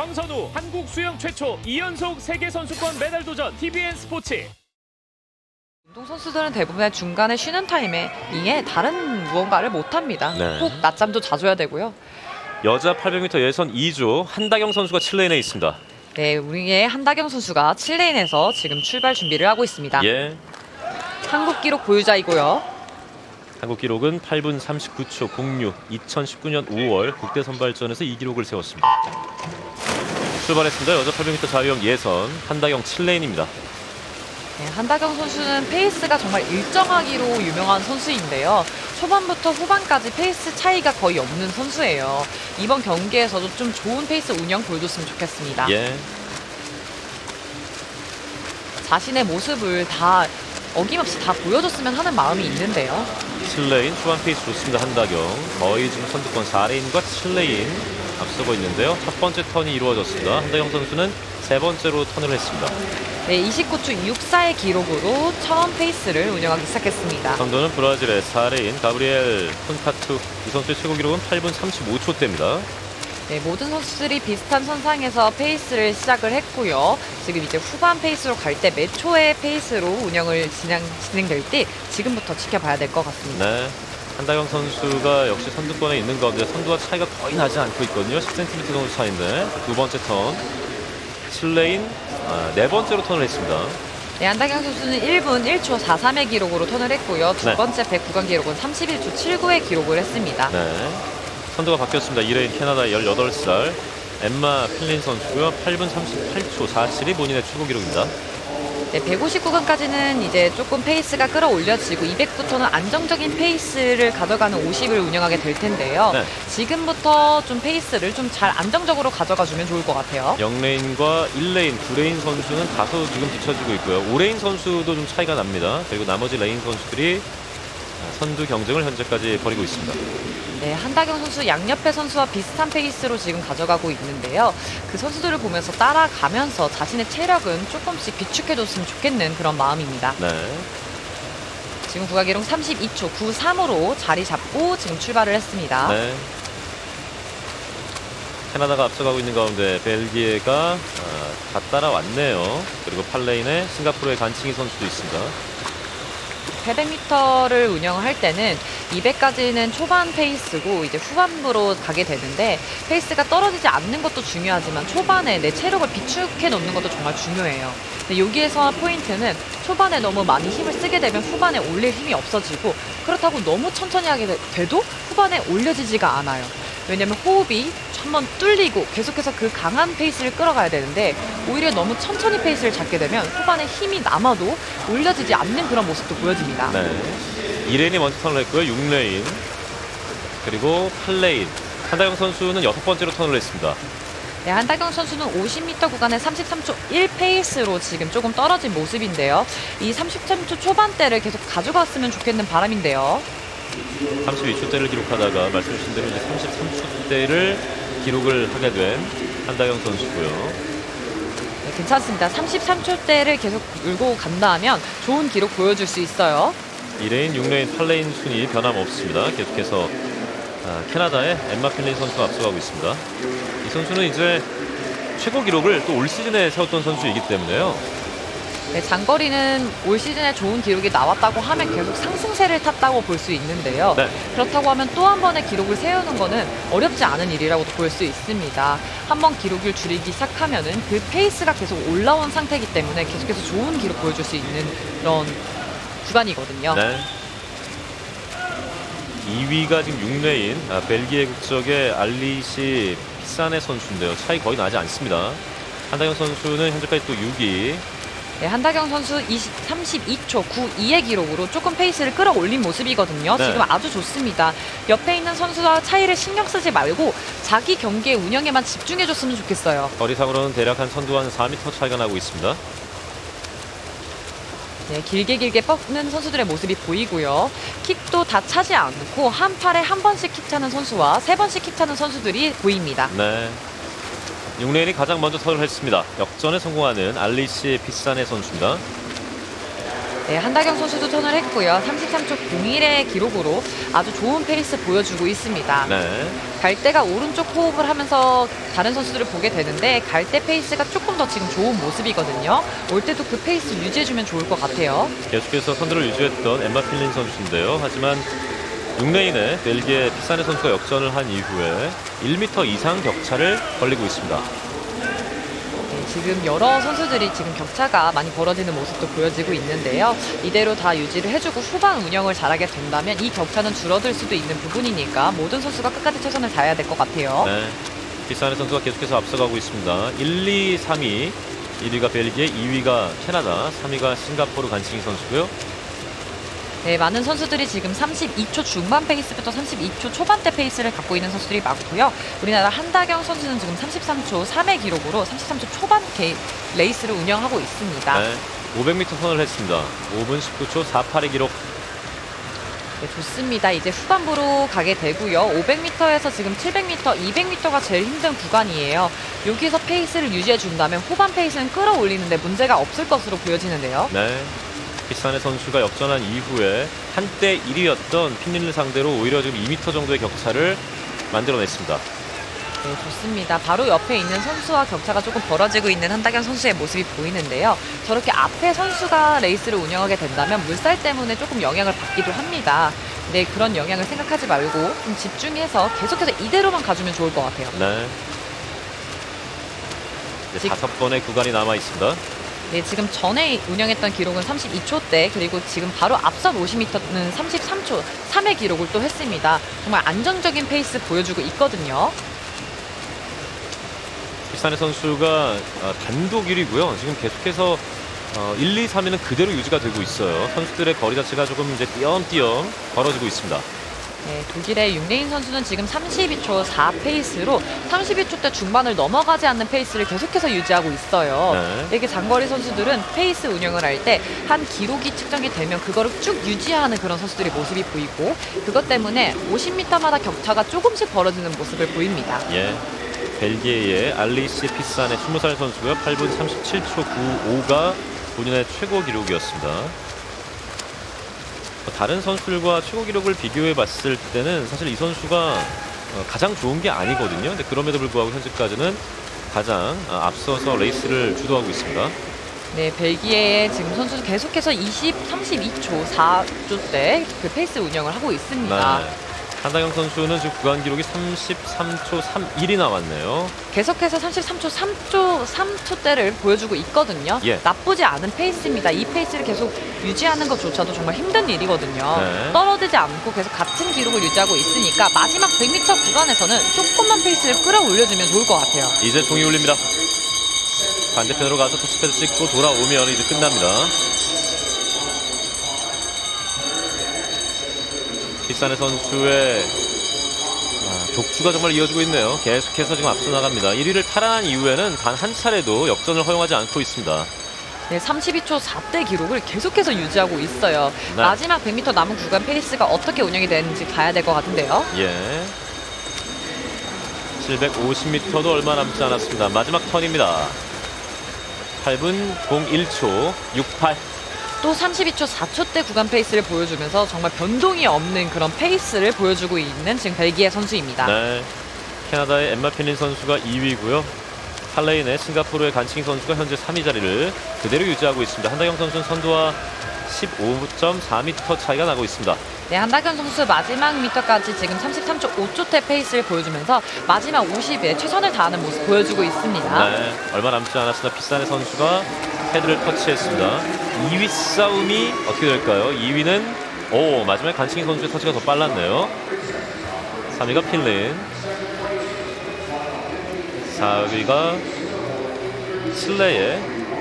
황선우 한국 수영 최초 2연속 세계 선수권 메달 도전 TVN 스포츠 운동 선수들은 대부분의 중간에 쉬는 타임에 이에 다른 무언가를 못 합니다. 네. 꼭 낮잠도 자줘야 되고요. 여자 800m 예선 2조 한다경 선수가 7레인에 있습니다. 네, 우리의 한다경 선수가 7레인에서 지금 출발 준비를 하고 있습니다. 예. 한국 기록 보유자이고요. 한국 기록은 8분 39초 06. 2019년 5월 국대 선발전에서 이 기록을 세웠습니다. 출발했습니다. 여자 800m 자유형 예선 한다경 7레인입니다. 네, 한다경 선수는 페이스가 정말 일정하기로 유명한 선수인데요. 초반부터 후반까지 페이스 차이가 거의 없는 선수예요. 이번 경기에서도 좀 좋은 페이스 운영 보여줬으면 좋겠습니다. 예. 자신의 모습을 다 어김없이 다 보여줬으면 하는 마음이 있는데요. 7레인 초반 페이스 좋습니다. 한다경 거의 지금 선두권 4레인과 7레인 앞서고 있는데요. 첫 번째 턴이 이루어졌습니다. 한다경 선수는 세 번째로 턴을 했습니다. 네, 29초 264의 기록으로 처음 페이스를 운영하기 시작했습니다. 선두는 브라질의 4레인 가브리엘 폰카투 이 선수의 최고 기록은 8분 35초대입니다. 네, 모든 선수들이 비슷한 선상에서 페이스를 시작을 했고요. 지금 이제 후반 페이스로 갈 때 몇 초의 페이스로 운영을 진행, 진행될지 지금부터 지켜봐야 될 것 같습니다. 네. 한다경 선수가 역시 선두권에 있는 가운데 선두와 차이가 거의 나지 않고 있거든요. 10cm 정도 차인데 두 번째 턴 7레인 아, 네 번째로 턴을 했습니다. 네, 안다경 선수는 1분 1초 43의 기록으로 턴을 했고요. 두 네. 번째 100구간 기록은 31초 79의 기록을 했습니다. 네. 선두가 바뀌었습니다. 2레인 캐나다 18살 엠마 필린 선수고요. 8분 38초 47이 본인의 최고 기록입니다. 네, 150구간까지는 이제 조금 페이스가 끌어올려지고 200부터는 안정적인 페이스를 가져가는 50을 운영하게 될 텐데요. 네. 지금부터 좀 페이스를 좀 잘 안정적으로 가져가 주면 좋을 것 같아요. 0레인과 1레인, 9레인 선수는 다소 지금 뒤처지고 있고요. 5레인 선수도 좀 차이가 납니다. 그리고 나머지 레인 선수들이 선두 경쟁을 현재까지 벌이고 있습니다. 네, 한다경 선수 양옆의 선수와 비슷한 페이스로 지금 가져가고 있는데요. 그 선수들을 보면서 따라가면서 자신의 체력은 조금씩 비축해줬으면 좋겠는 그런 마음입니다. 네. 지금 구가기록 32초 93으로 자리 잡고 지금 출발을 했습니다. 네. 캐나다가 앞서가고 있는 가운데 벨기에가 아, 다 따라왔네요. 그리고 8레인에 싱가포르의 간칭이 선수도 있습니다. 800m를 운영할 때는 200까지는 초반 페이스고 이제 후반부로 가게 되는데 페이스가 떨어지지 않는 것도 중요하지만 초반에 내 체력을 비축해 놓는 것도 정말 중요해요. 여기에서 포인트는 초반에 너무 많이 힘을 쓰게 되면 후반에 올릴 힘이 없어지고 그렇다고 너무 천천히 하게 돼- 돼도 후반에 올려지지가 않아요. 왜냐면 호흡이 한번 뚫리고 계속해서 그 강한 페이스를 끌어가야 되는데 오히려 너무 천천히 페이스를 잡게 되면 후반에 힘이 남아도 올려지지 않는 그런 모습도 보여집니다. 네. 2레인이 먼저 턴을 했고요. 6레인. 그리고 8레인. 한다영 선수는 여섯 번째로 턴을 했습니다. 네, 한다경 선수는 50m 구간에 33초 1페이스로 지금 조금 떨어진 모습인데요. 이 33초 초반대를 계속 가져갔으면 좋겠는 바람인데요. 32초대를 기록하다가 말씀하신 대로 이제 33초대를 기록을 하게 된 한다경 선수고요. 네, 괜찮습니다. 33초대를 계속 물고 간다면 좋은 기록 보여줄 수 있어요. 2레인, 6레인, 8레인 순위 변함없습니다. 계속해서 아, 캐나다의 엠마 필린 선수가 앞서가고 있습니다. 이 선수는 이제 최고 기록을 또 올 시즌에 세웠던 선수이기 때문에요. 네, 장거리는 올 시즌에 좋은 기록이 나왔다고 하면 계속 상승세를 탔다고 볼 수 있는데요. 네. 그렇다고 하면 또 한 번의 기록을 세우는 거는 어렵지 않은 일이라고도 볼 수 있습니다. 한 번 기록을 줄이기 시작하면은 그 페이스가 계속 올라온 상태이기 때문에 계속해서 좋은 기록 보여줄 수 있는 그런 구간이거든요. 네. 2위가 지금 6레인 아, 벨기에 국적의 알리시 피사네 선수인데요. 차이 거의 나지 않습니다. 한다경 선수는 현재까지 또 6위. 네, 한다경 선수 20, 32초 92의 기록으로 조금 페이스를 끌어올린 모습이거든요. 네. 지금 아주 좋습니다. 옆에 있는 선수와 차이를 신경 쓰지 말고 자기 경기의 운영에만 집중해줬으면 좋겠어요. 거리상으로는 대략 한 선두 한 4m 차이가 나고 있습니다. 네, 길게 길게 뻗는 선수들의 모습이 보이고요. 킥도 다 차지 않고 한 팔에 한 번씩 킥 차는 선수와 세 번씩 킥 차는 선수들이 보입니다. 네. 6레인이 가장 먼저 턴을 했습니다. 역전에 성공하는 알리시 피사네 선수입니다. 네, 한다경 선수도 턴을 했고요. 33초 01의 기록으로 아주 좋은 페이스 보여주고 있습니다. 네. 갈대가 오른쪽 호흡을 하면서 다른 선수들을 보게 되는데 갈대 페이스가 조금 더 지금 좋은 모습이거든요. 올 때도 그 페이스 유지해주면 좋을 것 같아요. 계속해서 선두를 유지했던 엠마 필린 선수인데요. 하지만 6레인에 벨기에 피사네 선수가 역전을 한 이후에 1m 이상 격차를 벌리고 있습니다. 네, 지금 여러 선수들이 지금 격차가 많이 벌어지는 모습도 보여지고 있는데요. 이대로 다 유지를 해주고 후반 운영을 잘하게 된다면 이 격차는 줄어들 수도 있는 부분이니까 모든 선수가 끝까지 최선을 다해야 될 것 같아요. 네. 피사네 선수가 계속해서 앞서가고 있습니다. 1, 2, 3위. 1위가 벨기에, 2위가 캐나다, 3위가 싱가포르 간칭이 선수고요. 네, 많은 선수들이 지금 32초 중반 페이스부터 32초 초반대 페이스를 갖고 있는 선수들이 많고요. 우리나라 한다경 선수는 지금 33초 3의 기록으로 33초 초반 게, 레이스를 운영하고 있습니다. 네. 500m 선을 했습니다. 5분 19초 48의 기록. 네, 좋습니다. 이제 후반부로 가게 되고요. 500m에서 지금 700m, 200m가 제일 힘든 구간이에요. 여기서 페이스를 유지해 준다면 후반 페이스는 끌어올리는데 문제가 없을 것으로 보여지는데요. 네. 피사네 선수가 역전한 이후에 한때 1위였던 핀린을 상대로 오히려 지금 2m 정도의 격차를 만들어냈습니다. 네, 좋습니다. 바로 옆에 있는 선수와 격차가 조금 벌어지고 있는 한다경 선수의 모습이 보이는데요. 저렇게 앞에 선수가 레이스를 운영하게 된다면 물살 때문에 조금 영향을 받기도 합니다. 네, 그런 영향을 생각하지 말고 좀 집중해서 계속해서 이대로만 가주면 좋을 것 같아요. 네. 다섯 번의 구간이 남아 있습니다. 네, 지금 전에 운영했던 기록은 32초대 그리고 지금 바로 앞선 50m는 33초 3의 기록을 또 했습니다. 정말 안정적인 페이스 보여주고 있거든요. 피사네 선수가 어, 단독 1위고요. 지금 계속해서 어, 1, 2, 3위는 그대로 유지가 되고 있어요. 선수들의 거리 자체가 조금 이제 띄엄띄엄 벌어지고 있습니다. 네, 독일의 육레인 선수는 지금 32초 4 페이스로 32초 대 중반을 넘어가지 않는 페이스를 계속해서 유지하고 있어요. 네. 이게 장거리 선수들은 페이스 운영을 할 때 한 기록이 측정이 되면 그거를 쭉 유지하는 그런 선수들의 모습이 보이고 그것 때문에 50m마다 격차가 조금씩 벌어지는 모습을 보입니다. 예. 벨기에의 알리시 피산의 20살 선수고요. 8분 37초 95가 본인의 최고 기록이었습니다. 뭐 다른 선수들과 최고 기록을 비교해 봤을 때는 사실 이 선수가 어, 가장 좋은 게 아니거든요. 근데 그럼에도 불구하고 현재까지는 가장 어, 앞서서 레이스를 주도하고 있습니다. 네, 벨기에의 지금 선수 계속해서 20, 32초 4조 대그 페이스 운영을 하고 있습니다. 네. 한다경 선수는 지금 구간 기록이 33초 31이 나왔네요. 계속해서 33초 3초 3초대를 보여주고 있거든요. 예. 나쁘지 않은 페이스입니다. 이 페이스를 계속 유지하는 것조차도 정말 힘든 일이거든요. 네. 떨어지지 않고 계속 같은 기록을 유지하고 있으니까 마지막 100m 구간에서는 조금만 페이스를 끌어올려주면 좋을 것 같아요. 이제 종이 울립니다. 반대편으로 가서 토스패드 찍고 돌아오면 이제 끝납니다. 비산의 선수의 아, 독주가 정말 이어지고 있네요. 계속해서 지금 앞서 나갑니다. 1위를 탈환한 이후에는 단 한 차례도 역전을 허용하지 않고 있습니다. 네, 32초 4대 기록을 계속해서 유지하고 있어요. 네. 마지막 100m 남은 구간 페이스가 어떻게 운영이 되는지 봐야 될 것 같은데요. 예. 750m도 얼마 남지 않았습니다. 마지막 턴입니다. 8분 01초 68. 또 32초 4초 대 구간 페이스를 보여주면서 정말 변동이 없는 그런 페이스를 보여주고 있는 지금 벨기에 선수입니다. 네. 캐나다의 엠마 핀린 선수가 2위고요. 팔레인의 싱가포르의 간칭 선수가 현재 3위 자리를 그대로 유지하고 있습니다. 한다경 선수는 선두와 15.4m 차이가 나고 있습니다. 네, 한다경 선수 마지막 미터까지 지금 33초 5초대 페이스를 보여주면서 마지막 50에 최선을 다하는 모습 보여주고 있습니다. 네, 얼마 남지 않았으나 비싼의 선수가 헤드를 터치했습니다. 2위 싸움이 어떻게 될까요? 2위는 오 마지막에 간칭 선수의 터치가 더 빨랐네요. 3위가 필린, 4위가 슬레의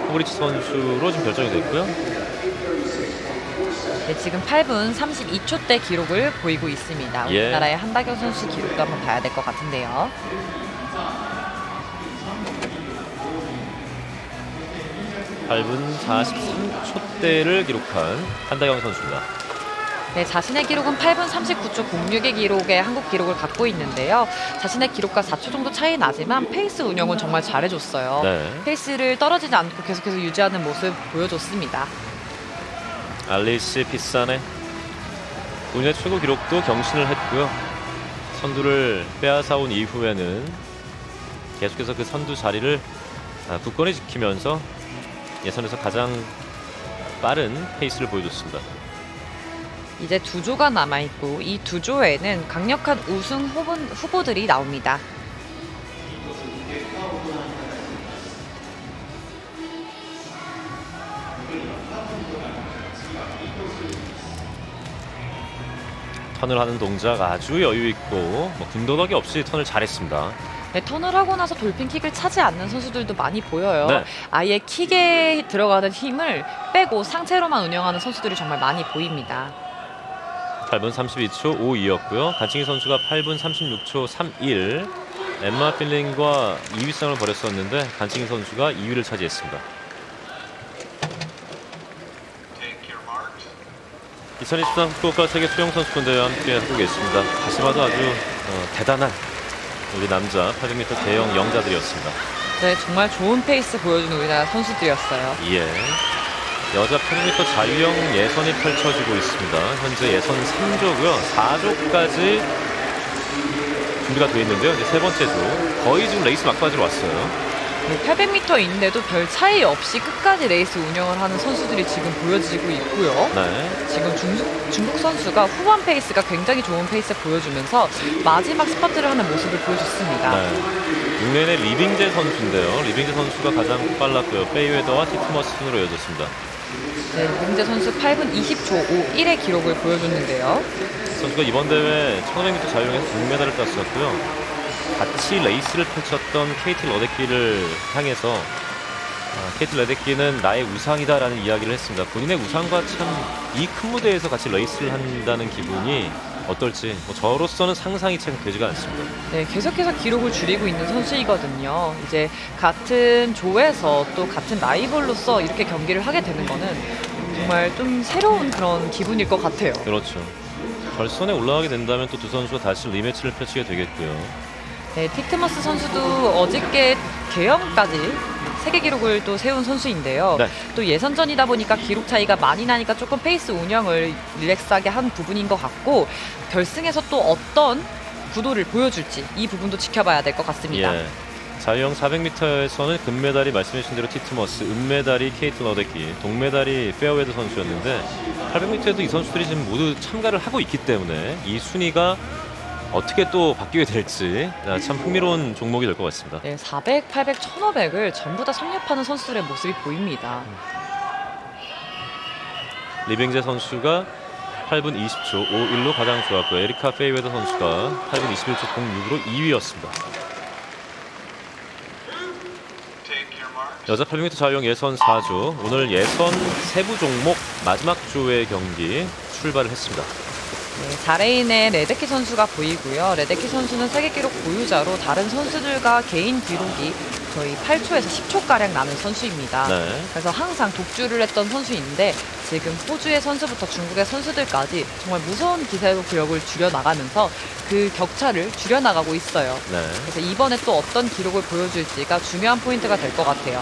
호브리치 선수로 지금 결정이 됐고요. 네, 지금 8분 32초 대 기록을 보이고 있습니다. 예. 우리나라의 한다경 선수 기록도 한번 봐야 될 것 같은데요. 팔분 43초대를 기록한 한다경 선수입니다. 네, 자신의 기록은 8분 39초 06의 기록의 한국 기록을 갖고 있는데요. 자신의 기록과 4초 정도 차이 나지만 페이스 운영은 정말 잘해줬어요. 네. 페이스를 떨어지지 않고 계속해서 유지하는 모습 보여줬습니다. 알리시 피산의 본인의 최고 기록도 경신을 했고요. 선두를 빼앗아온 이후에는 계속해서 그 선두 자리를 아, 굳건히 지키면서 예선에서 가장 빠른 페이스를 보여줬습니다. 이제 두 조가 남아 있고 이 두 조에는 강력한 우승 후보, 후보들이 나옵니다. 턴을 하는 동작 아주 여유 있고 뭐 군더더기 없이 턴을 잘했습니다. 네, 턴을 하고 나서 돌핀킥을 차지 않는 선수들도 많이 보여요. 네. 아예 킥에 들어가는 힘을 빼고 상체로만 운영하는 선수들이 정말 많이 보입니다. 8분 32초 52였고요. 간칭이 선수가 8분 36초 31. 엠마 필링과 2위 싸움을 벌였었는데 간칭이 선수가 2위를 차지했습니다. 2023 후쿠오카 세계 수영 선수권 대회 함께 하고 계십니다. 다시 봐도 아주 어, 대단한 우리 남자 800m 대형 영자들이었습니다. 네, 정말 좋은 페이스 보여준 우리나라 선수들이었어요. 예. 여자 800m 자유형 예선이 펼쳐지고 있습니다. 현재 예선 3조고요. 4조까지 준비가 되어 있는데요. 이제 세 번째 조. 거의 지금 레이스 막바지로 왔어요. 네, 800m인데도 별 차이 없이 끝까지 레이스 운영을 하는 선수들이 지금 보여지고 있고요. 네. 지금 중국, 중국 선수가 후반 페이스가 굉장히 좋은 페이스 보여주면서 마지막 스퍼트를 하는 모습을 보여줬습니다. 네. 6레인의 리빙제 선수인데요. 리빙제 선수가 가장 빨랐고요. 페이웨더와 티트머스 순으로 이어졌습니다. 네, 민재 선수 8분 20초 51의 기록을 보여줬는데요. 선수가 이번 대회 1500m 자유형에서 금메달을 땄었고요. 같이 레이스를 펼쳤던 케이티 러데키를 향해서 아, 케이티 러데키는 나의 우상이다라는 이야기를 했습니다. 본인의 우상과 참 이 큰 무대에서 같이 레이스를 한다는 기분이 어떨지 뭐 저로서는 상상이 참 되지가 않습니다. 네, 계속해서 기록을 줄이고 있는 선수이거든요. 이제 같은 조에서 또 같은 라이벌로서 이렇게 경기를 하게 되는 거는 정말 좀 새로운 그런 기분일 것 같아요. 그렇죠. 결선에 올라가게 된다면 또 두 선수가 다시 리매치를 펼치게 되겠고요. 네, 티트머스 선수도 어저께 개영까지 세계 기록을 또 세운 선수인데요. 네. 또 예선전이다 보니까 기록 차이가 많이 나니까 조금 페이스 운영을 릴렉스하게 한 부분인 것 같고 결승에서 또 어떤 구도를 보여줄지 이 부분도 지켜봐야 될 것 같습니다. 예. 자유형 400m에서는 금메달이 말씀해주신 대로 티트머스, 은메달이 케이트 러데키, 동메달이 페어웨드 선수였는데 800m에도 이 선수들이 지금 모두 참가를 하고 있기 때문에 이 순위가 어떻게 또 바뀌게 될지 아, 참 흥미로운 종목이 될 것 같습니다. 네, 400, 800, 1500을 전부 다 섭렵하는 선수들의 모습이 보입니다. 리빙제 선수가 8분 20초 51로 가장 좋았고요. 에리카 페이웨더 선수가 8분 21초 06으로 2위였습니다. 여자 800m 자유형 예선 4조 오늘 예선 세부 종목 마지막 조의 경기 출발을 했습니다. 네, 4레인의 레데키 선수가 보이고요. 레데키 선수는 세계 기록 보유자로 다른 선수들과 개인 기록이 거의 8초에서 10초가량 나는 선수입니다. 네. 그래서 항상 독주를 했던 선수인데 지금 호주의 선수부터 중국의 선수들까지 정말 무서운 기세로 기록을 줄여나가면서 그 격차를 줄여나가고 있어요. 네. 그래서 이번에 또 어떤 기록을 보여줄지가 중요한 포인트가 될 것 같아요.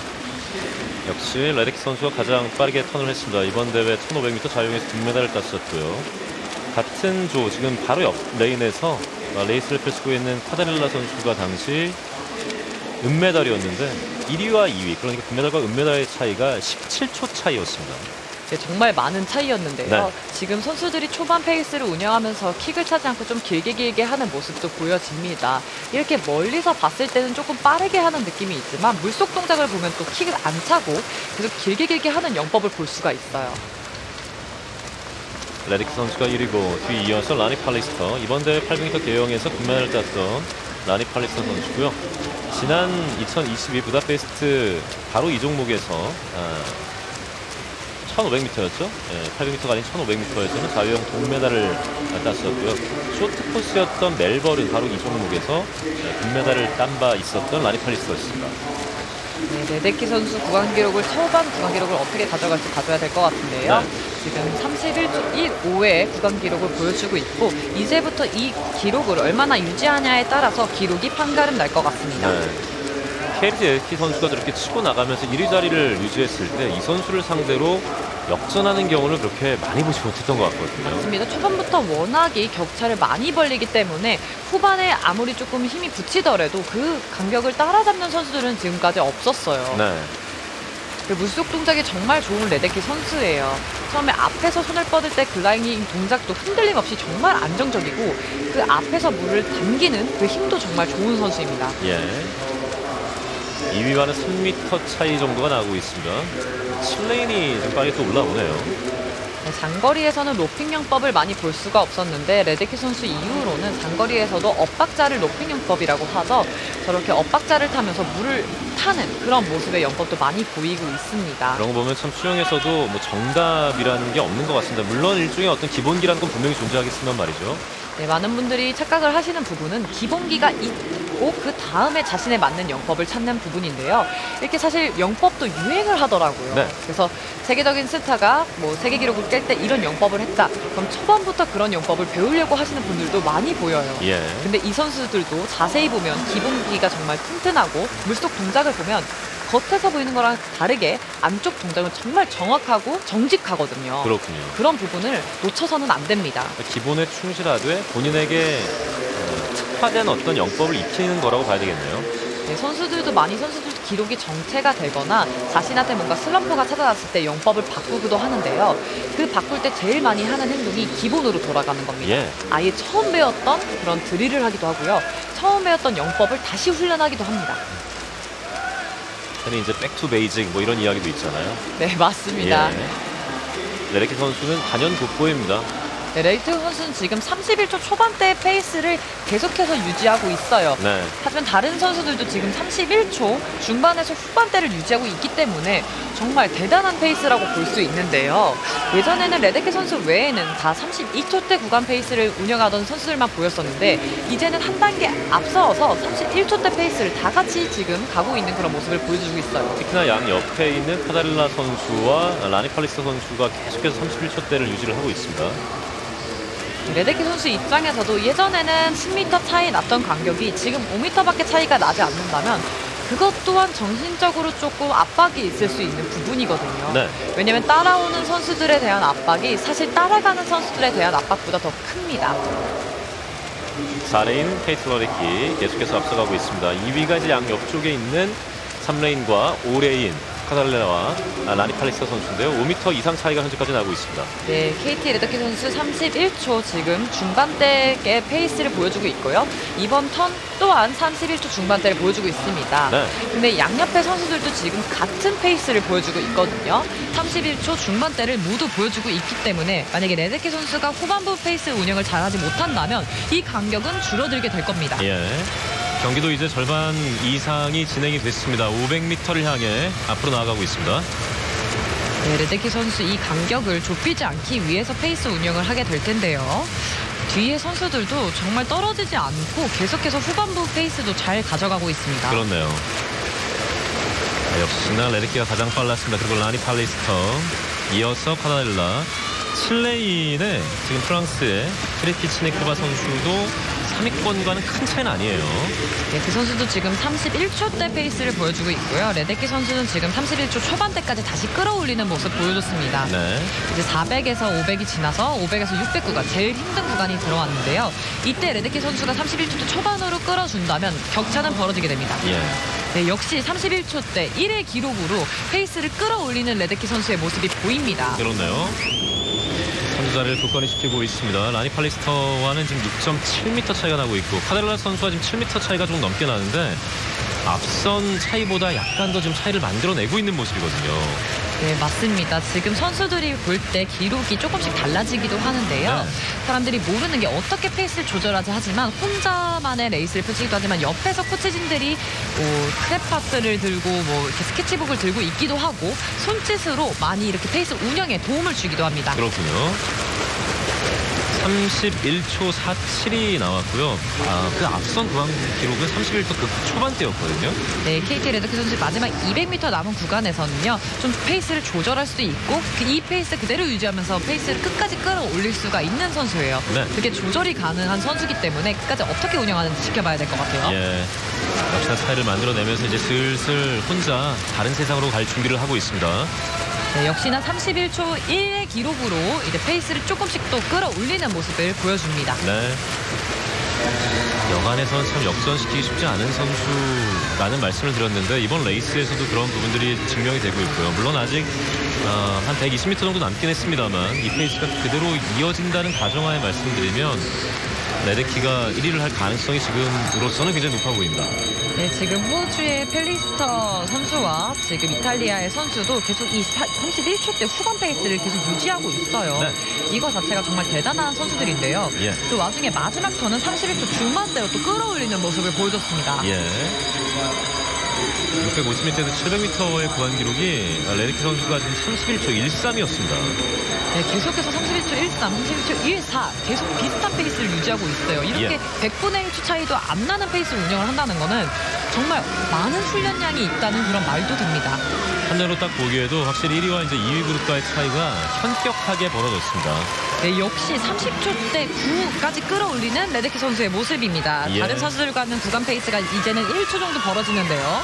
역시 레데키 선수가 가장 빠르게 턴을 했습니다. 이번 대회 1500m 자유형에서 금메달을 땄었고요. 같은 조 지금 바로 옆 레인에서 레이스를 펼치고 있는 카다릴라 선수가 당시 은메달이었는데 1위와 2위 그러니까 금메달과 은메달의 차이가 17초 차이였습니다. 네, 정말 많은 차이였는데요. 네. 지금 선수들이 초반 페이스를 운영하면서 킥을 차지 않고 좀 길게 길게 하는 모습도 보여집니다. 이렇게 멀리서 봤을 때는 조금 빠르게 하는 느낌이 있지만 물속 동작을 보면 또 킥을 안 차고 계속 길게 길게 하는 영법을 볼 수가 있어요. 레데키 선수가 1위고 뒤 이어서 라니 팔리스터 이번 대회 800m 개영에서 금메달을 땄던 라니 팔리스터 선수고요. 지난 2022 부다페스트 바로 이 종목에서 아, 1500m였죠. 예, 800m가 아닌 1500m에서는 자유형 동메달을 땄었고요. 쇼트 코스였던 멜버른 바로 이 종목에서 예, 금메달을 딴 바 있었던 라니 팔리스터였습니다. 네, 레데키 선수 구간 기록을 초반 구간 기록을 어떻게 가져갈지 봐줘야 될 것 같은데요. 네. 지금 31초 15의 구간 기록을 보여주고 있고 이제부터 이 기록을 얼마나 유지하냐에 따라서 기록이 판가름 날 것 같습니다. 네. KLG 에키 선수가 저렇게 치고 나가면서 1위 자리를 유지했을 때 이 선수를 상대로 역전하는 경우를 그렇게 많이 보지 못했던 것 같거든요. 맞습니다. 초반부터 워낙에 격차를 많이 벌리기 때문에 후반에 아무리 조금 힘이 붙이더라도 그 간격을 따라잡는 선수들은 지금까지 없었어요. 네. 그 물속 동작이 정말 좋은 레데키 선수예요. 처음에 앞에서 손을 뻗을 때 글라이딩 동작도 흔들림 없이 정말 안정적이고 그 앞에서 물을 당기는 그 힘도 정말 좋은 선수입니다. 예. 2위와는 3m 차이 정도가 나고 있습니다. 7레인이 좀 빠르게 또 올라오네요. 네, 장거리에서는 로핑용법을 많이 볼 수가 없었는데 레데키 선수 이후로는 장거리에서도 엇박자를 로핑용법이라고 하죠. 저렇게 엇박자를 타면서 물을 타는 그런 모습의 영법도 많이 보이고 있습니다. 그런 거 보면 참 수영에서도 뭐 정답이라는 게 없는 것 같습니다. 물론 일종의 어떤 기본기라는 건 분명히 존재하겠지만 말이죠. 네, 많은 분들이 착각을 하시는 부분은 기본기가 있고 그 다음에 자신에 맞는 영법을 찾는 부분인데요. 이렇게 사실 영법도 유행을 하더라고요. 네. 그래서 세계적인 스타가 뭐 세계 기록을 깰 때 이런 영법을 했다. 그럼 초반부터 그런 영법을 배우려고 하시는 분들도 많이 보여요. 예. 근데 이 선수들도 자세히 보면 기본기가 정말 튼튼하고 물속 동작을 보면 겉에서 보이는 거랑 다르게 안쪽 동작은 정말 정확하고 정직하거든요. 그렇군요. 그런 부분을 놓쳐서는 안 됩니다. 기본에 충실하되 본인에게 어, 특화된 어떤 영법을 익히는 거라고 봐야 되겠네요. 네, 선수들도 많이 선수들 기록이 정체가 되거나 자신한테 뭔가 슬럼프가 찾아왔을 때 영법을 바꾸기도 하는데요. 그 바꿀 때 제일 많이 하는 행동이 기본으로 돌아가는 겁니다. 예. 아예 처음 배웠던 그런 드릴을 하기도 하고요. 처음 배웠던 영법을 다시 훈련하기도 합니다. 흔히 이제 백투 베이직 뭐 이런 이야기도 있잖아요. 네, 맞습니다. 예. 레레키 선수는 단연 돋보입니다. 네, 레이트 선수는 지금 31초 초반대 페이스를 계속해서 유지하고 있어요. 네. 하지만 다른 선수들도 지금 31초 중반에서 후반대를 유지하고 있기 때문에 정말 대단한 페이스라고 볼 수 있는데요. 예전에는 레데케 선수 외에는 다 32초대 구간 페이스를 운영하던 선수들만 보였었는데 이제는 한 단계 앞서서 31초대 페이스를 다 같이 지금 가고 있는 그런 모습을 보여주고 있어요. 특히나 양 옆에 있는 카다릴라 선수와 라니 팔리스 선수가 계속해서 31초대를 유지를 하고 있습니다. 레데키 선수 입장에서도 예전에는 10m 차이 났던 간격이 지금 5m밖에 차이가 나지 않는다면 그것 또한 정신적으로 조금 압박이 있을 수 있는 부분이거든요. 네. 왜냐면 따라오는 선수들에 대한 압박이 사실 따라가는 선수들에 대한 압박보다 더 큽니다. 4레인 케이트 러리키 계속해서 앞서가고 있습니다. 2위가 이제 양 옆쪽에 있는 3레인과 5레인 카달레나와 라니 팔리스 선수인데요. 5m 이상 차이가 현재까지 나고 있습니다. 네, KT 레더키 선수 31초 지금 중반대의 페이스를 보여주고 있고요. 이번 턴 또한 31초 중반대를 보여주고 있습니다. 네. 근데 양옆의 선수들도 지금 같은 페이스를 보여주고 있거든요. 31초 중반대를 모두 보여주고 있기 때문에 만약에 레데키 선수가 후반부 페이스 운영을 잘하지 못한다면 이 간격은 줄어들게 될 겁니다. 예. 경기도 이제 절반 이상이 진행이 됐습니다. 500m를 향해 앞으로 나아가고 있습니다. 네, 레데키 선수 이 간격을 좁히지 않기 위해서 페이스 운영을 하게 될 텐데요. 뒤에 선수들도 정말 떨어지지 않고 계속해서 후반부 페이스도 잘 가져가고 있습니다. 그렇네요. 아, 역시나 레르키가 가장 빨랐습니다. 그리고 라니 팔리스터 이어서 카나델라 7레인의 지금 프랑스의 크리키치네코바 선수도 3위권과는 큰 차이는 아니에요. 네, 그 선수도 지금 31초대 페이스를 보여주고 있고요. 레데키 선수는 지금 31초 초반대까지 다시 끌어올리는 모습 보여줬습니다. 네. 이제 400에서 500이 지나서 500에서 600 구간 제일 힘든 구간이 들어왔는데요. 이때 레데키 선수가 31초 초반으로 끌어준다면 격차는 벌어지게 됩니다. 예. 네, 역시 31초 때 1회 기록으로 페이스를 끌어올리는 레데키 선수의 모습이 보입니다. 그렇네요. 굳건히 지키고 있습니다. 라니 팔리스터와는 지금 6.7m 차이가 나고 있고 카델라 선수와 지금 7m 차이가 좀 넘게 나는데 앞선 차이보다 약간 더 지금 차이를 만들어내고 있는 모습이거든요. 네, 맞습니다. 지금 선수들이 볼 때 기록이 조금씩 달라지기도 하는데요. 네. 사람들이 모르는 게 어떻게 페이스를 조절하지 하지만 혼자만의 레이스를 펼치기도 하지만 옆에서 코치진들이 뭐 크레파스를 들고 뭐 이렇게 스케치북을 들고 있기도 하고 손짓으로 많이 이렇게 페이스 운영에 도움을 주기도 합니다. 그렇군요. 31초 47이 나왔고요. 아, 그 앞선 구간 기록은 31초 그 초반대였거든요. 네, KT 레드키 선수 마지막 200m 남은 구간에서는요, 좀 페이스를 조절할 수도 있고, 그이 페이스 그대로 유지하면서 페이스를 끝까지 끌어올릴 수가 있는 선수예요. 네. 그게 조절이 가능한 선수기 때문에 끝까지 어떻게 운영하는지 지켜봐야 될 것 같아요. 예. 역시나 차이를 만들어내면서 이제 슬슬 혼자 다른 세상으로 갈 준비를 하고 있습니다. 네, 역시나 31초 1의 기록으로 이제 페이스를 조금씩 또 끌어올리는 모습을 보여줍니다. 네. 여간에선 참 역전시키기 쉽지 않은 선수라는 말씀을 드렸는데 이번 레이스에서도 그런 부분들이 증명이 되고 있고요. 물론 아직 어, 한 120m 정도 남긴 했습니다만 이 페이스가 그대로 이어진다는 가정하에 말씀드리면 레데키가 1위를 할 가능성이 지금으로서는 굉장히 높아 보입니다. 네, 지금 호주의 펠리스터 선수와 지금 이탈리아의 선수도 계속 이 31초 대 후반 페이스를 계속 유지하고 있어요. 네. 이거 자체가 정말 대단한 선수들인데요. 예. 그 와중에 마지막 턴은 31초 중반대로 또 끌어올리는 모습을 보여줬습니다. 예. 650m에서 700m의 구간 기록이 레데키 선수가 지금 31초 13이었습니다. 네, 계속해서 31초 13, 31초 14 계속 비슷한 페이스를 유지하고 있어요. 이렇게 예. 100분의 1초 차이도 안 나는 페이스 운영을 한다는 거는 정말 많은 훈련량이 있다는 그런 말도 됩니다. 한대로 딱 보기에도 확실히 1위와 이제 2위 그룹과의 차이가 현격하게 벌어졌습니다. 네, 역시 30초대 9까지 끌어올리는 레데키 선수의 모습입니다. 예. 다른 선수들과는 구간 페이스가 이제는 1초 정도 벌어지는데요.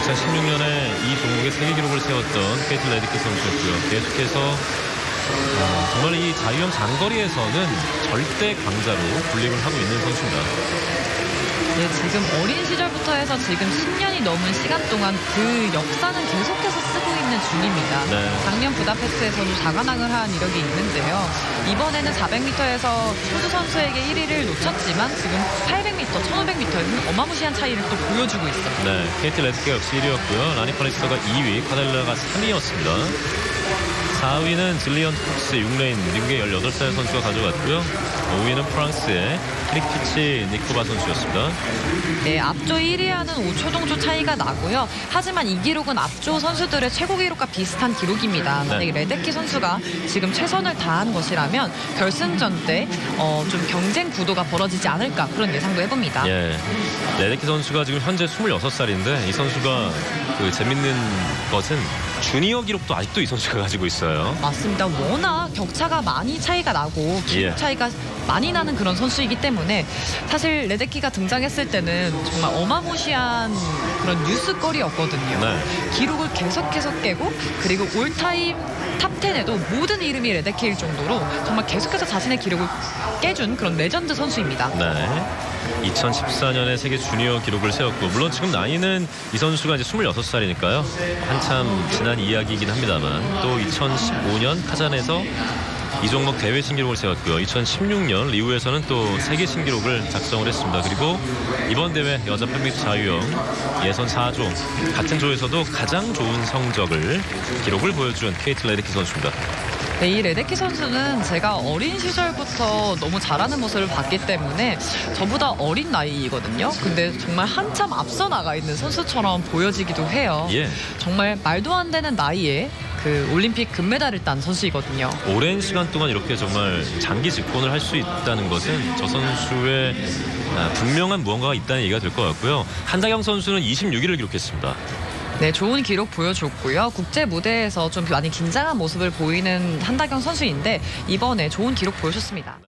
2016년에 이 종목의 세계 기록을 세웠던 케이트 레디키 선수였고요. 계속해서 어, 정말 이 자유형 장거리에서는 절대 강자로 군림을 하고 있는 선수입니다. 네, 지금 어린 시절부터 해서 지금 10년이 넘은 시간 동안 그 역사는 계속해서 쓰고 있는 중입니다. 네. 작년 부다페스트에서도 자관왕을 한 이력이 있는데요. 이번에는 400m에서 호주 선수에게 1위를 놓쳤지만 지금 800m, 1500m에는 어마무시한 차이를 또 보여주고 있어요. 네, 케이트 레디키가 역시 1위였고요. 라니 팔리스터가 2위, 카델라가 3위였습니다. 4위는 질리언 톡스 6레인 미국의 18살 선수가 가져갔고요. 5위는 프랑스의 크리피치 니코바 선수였습니다. 네, 앞조 1위와는 5초 정도 차이가 나고요. 하지만 이 기록은 앞조 선수들의 최고 기록과 비슷한 기록입니다. 만약에 레데키 선수가 지금 최선을 다한 것이라면 결승전 때 어, 좀 경쟁 구도가 벌어지지 않을까 그런 예상도 해봅니다. 예. 레데키 선수가 지금 현재 26살인데 이 선수가 그 재밌는 것은 주니어 기록도 아직도 이 선수가 가지고 있어요. 맞습니다. 워낙 격차가 많이 차이가 나고 기록 예. 차이가 많이 나는 그런 선수이기 때문에 사실 레데키가 등장했을 때는 정말 어마무시한 그런 뉴스거리였거든요. 네. 기록을 계속 해서 깨고 그리고 올타임 탑10에도 모든 이름이 레데키일 정도로 정말 계속해서 자신의 기록을 깨준 그런 레전드 선수입니다. 네. 2014년에 세계 주니어 기록을 세웠고 물론 지금 나이는 이 선수가 이제 26살이니까요. 한참 지난 이야기이긴 합니다만 또 2015년 카잔에서 이 종목 대회 신기록을 세웠고요. 2016년 리우에서는 또 세계 신기록을 작성을 했습니다. 그리고 이번 대회 여자 800m 자유형 예선 4조 같은 조에서도 가장 좋은 성적을 기록을 보여준 케이트 레데키 선수입니다. 네, 이 레데키 선수는 제가 어린 시절부터 너무 잘하는 모습을 봤기 때문에 저보다 어린 나이거든요. 근데 정말 한참 앞서 나가 있는 선수처럼 보여지기도 해요. 예. 정말 말도 안 되는 나이에 그 올림픽 금메달을 딴 선수이거든요. 오랜 시간 동안 이렇게 정말 장기 집권을 할 수 있다는 것은 저 선수의 아, 분명한 무언가가 있다는 얘기가 될 것 같고요. 한다경 선수는 26위를 기록했습니다. 네, 좋은 기록 보여줬고요. 국제 무대에서 좀 많이 긴장한 모습을 보이는 한다경 선수인데 이번에 좋은 기록 보여줬습니다.